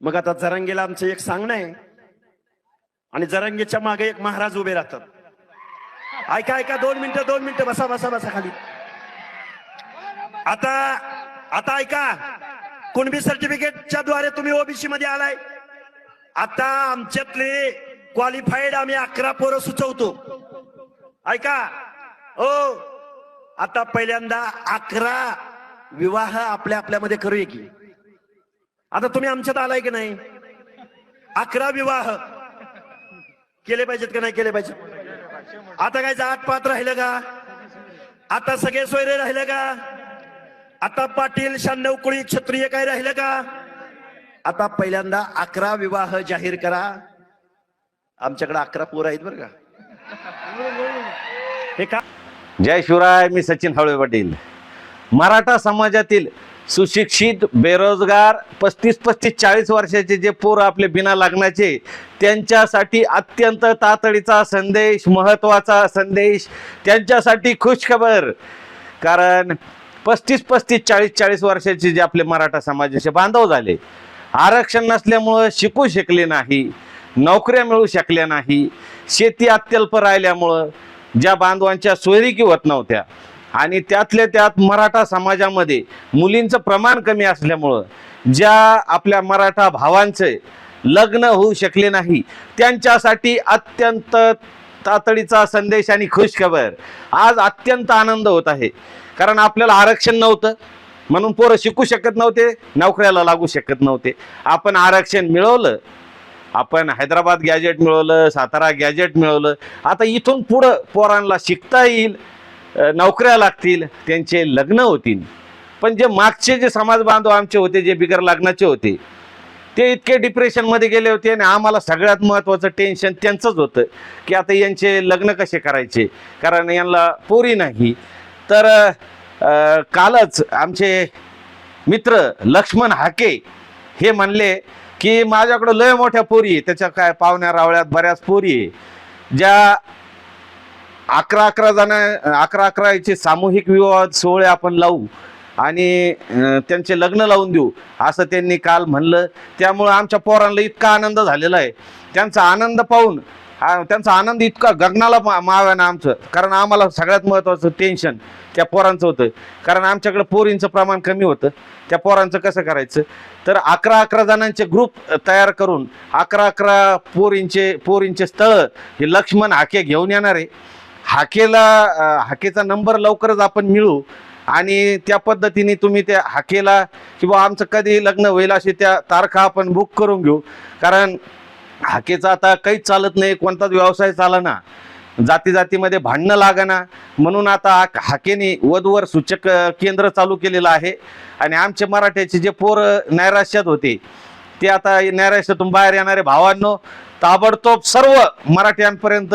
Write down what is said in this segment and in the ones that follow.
मग आता जरंगीला आमचं एक सांगणं आहे. आणि जरंगीच्या मागे एक महाराज उभे राहतात. ऐका ऐका दोन मिनिटं दोन मिनिटं बसा बसा बसा खाली. आता आता ऐका. कुणबी सर्टिफिकेटच्या द्वारे तुम्ही ओबीसी मध्ये आलाय? आता आमच्यातले क्वालिफाईड आम्ही अकरा पोरं सुचवतो. ऐका. ओ आता पहिल्यांदा अकरा विवाह आपल्या आपल्यामध्ये करूया की. आता तुम्ही आमच्यात आलाय की नाही? अकरा विवाह. केले पाहिजेत का नाही? केले पाहिजे आता काय जात पात राहिलं का? आता सगळे सोयरे राहिले का? आता पाटील शहाण्णव कुळी क्षत्रिय काय राहिलं का? आता पहिल्यांदा अकरा विवाह जाहीर करा. आमच्याकडे अकरा पोर आहेत बरं का. हे का जय शिवराय मी सचिन हळवे पाटील. मराठा समाजातील सुशिक्षित बेरोजगार पस्तीस पस्तीस चाळीस वर्षाचे जे पोर आपले बिना लागण्याचे त्यांच्यासाठी अत्यंत तातडीचा संदेश महत्त्वाचा संदेश त्यांच्यासाठी खुशखबर. कारण पस्तीस पस्तीस चाळीस चाळीस वर्षाचे जे आपले मराठा समाजाचे बांधव झाले आरक्षण नसल्यामुळं शिकू शकले नाही नोकऱ्या मिळू शकल्या नाही शेती अत्यल्प राहिल्यामुळं ज्या बांधवांच्या सोयरिकी होत नव्हत्या आणि त्यातल्या त्यात मराठा समाजामध्ये मुलींचं प्रमाण कमी असल्यामुळं ज्या आपल्या मराठा भावांचे लग्न होऊ शकले नाही त्यांच्यासाठी अत्यंत तातडीचा संदेश आणि खुशखबर आज अत्यंत आनंद होत आहे. कारण आपल्याला आरक्षण नव्हतं. म्हणून पोरं शिकू शकत नव्हते नोकऱ्याला लागू शकत नव्हते. आपण आरक्षण मिळवलं आपण हैदराबाद गॅजेट मिळवलं सातारा गॅजेट मिळवलं. आता इथून पुढं पोरांना शिकता येईल नोकऱ्या लागतील त्यांचे लग्न होतील. पण जे मागचे जे समाज बांधव आमचे होते जे बिगर लग्नाचे होते ते इतके डिप्रेशनमध्ये गेले होते आणि आम्हाला सगळ्यात महत्त्वाचं टेन्शन त्यांचंच होतं की आता यांचे लग्न कसे करायचे? कारण यांना पोरी नाही. तर कालच आमचे मित्र लक्ष्मण हाके हे म्हणले की माझ्याकडं लय मोठ्या पोरी आहे त्याच्या काय पाहुण्या रावळ्यात बऱ्याच पोरी आहे ज्या अकरा अकरा जण अकरा अकराचे सामूहिक विवाह सोहळे आपण लावू आणि त्यांचे लग्न लावून देऊ असं त्यांनी काल म्हणलं. त्यामुळं आमच्या पोरांना इतका आनंद झालेला आहे. त्यांचा आनंद पाहून त्यांचा आनंद इतका गगनाला मा माव्यानं आमचं. कारण आम्हाला सगळ्यात महत्त्वाचं टेन्शन त्या पोरांचं होतं. कारण आमच्याकडे पोरींचं प्रमाण कमी होतं. त्या पोरांचं कसं करायचं? तर अकरा अकरा जणांचे ग्रुप तयार करून अकरा अकरा पोरींचे पोरींचे स्थळं हे लक्ष्मण हाके घेऊन येणार आहे. हाकेला हाकेचा नंबर लवकरच आपण मिळू. आणि त्या पद्धतीने तुम्ही त्या हाकेला किंवा आमचं कधी लग्न होईल अशी त्या तारखा आपण बुक करून घेऊ. कारण हाकेचा आता काहीच चालत नाही कोणताच व्यवसाय चालना. जाती जातीमध्ये भांडणं लागना. म्हणून आता हाकेने वधवर सूचक केंद्र चालू केलेलं आहे. आणि आमचे मराठ्याचे जे पोर नैराश्यात होते ते आता नैराश्यातून बाहेर येणारे भावांनो ताबडतोब सर्व मराठ्यांपर्यंत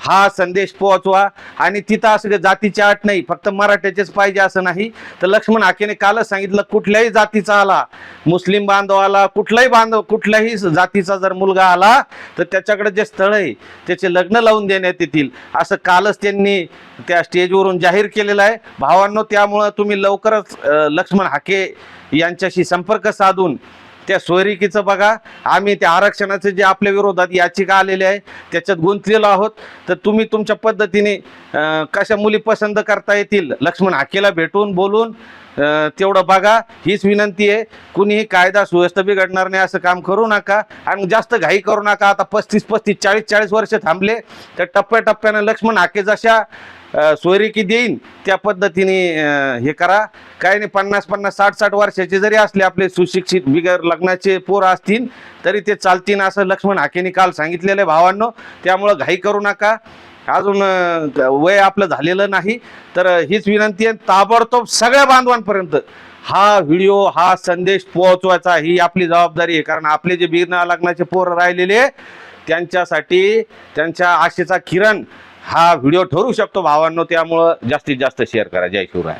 हा संदेश पोहोचवा. आणि तिथं असं जातीची अट नाही फक्त मराठ्याचेच पाहिजे असं नाही. तर लक्ष्मण हाकेने कालच सांगितलं कुठल्याही जातीचा आला मुस्लिम बांधव आला कुठलाही बांधव कुठल्याही जातीचा जर मुलगा आला तर त्याच्याकडे जे स्थळ आहे त्याचे लग्न लावून देण्यात येतील. असं कालच त्यांनी त्या स्टेजवरून जाहीर केलेलं आहे. भावांनो त्यामुळं तुम्ही लवकरच लक्ष्मण हाके यांच्याशी संपर्क साधून त्या सोयरिकीचं बघा. आम्ही त्या आरक्षणाचे जे आपल्या विरोधात याचिका आलेली आहे त्याच्यात गुंतलेलो आहोत. तर तुम्ही तुमच्या पद्धतीने कशा मुली पसंत करता येतील? लक्ष्मण हाकेला भेटून बोलून तेवढं बघा. हीच विनंती आहे. कुणीही कायदा सुव्यवस्था बिघडणार नाही असं काम करू नका. आणि जास्त घाई करू नका. आता पस्तीस पस्तीस चाळीस चाळीस वर्ष थांबले. तर टप्प्याटप्प्यानं लक्ष्मण हाके जशा सोयरेकी सोयरिकी देईन त्या पद्धतीने हे करा. काय नाही पन्नास पन्नास साठ साठ वर्षाचे जरी असले आपले सुशिक्षित बिगर लग्नाचे पोर असतील तरी ते चालतील असं लक्ष्मण हाकेने काल सांगितलेलं आहे भावांनो. त्यामुळं घाई करू नका. अजून वय आपलं झालेलं नाही तर हीच विनंती आहे ताबडतोब सगळ्या बांधवांपर्यंत हा व्हिडिओ हा संदेश पोहोचवायचा ही आपली जबाबदारी आहे. कारण आपले जे बिरणा लग्नाचे पोर राहिलेले त्यांच्यासाठी त्यांच्या आशेचा किरण हा व्हिडिओ ठरू शकतो भावांनो. त्यामुळं जास्तीत जास्त शेअर करा. जय शिवराय.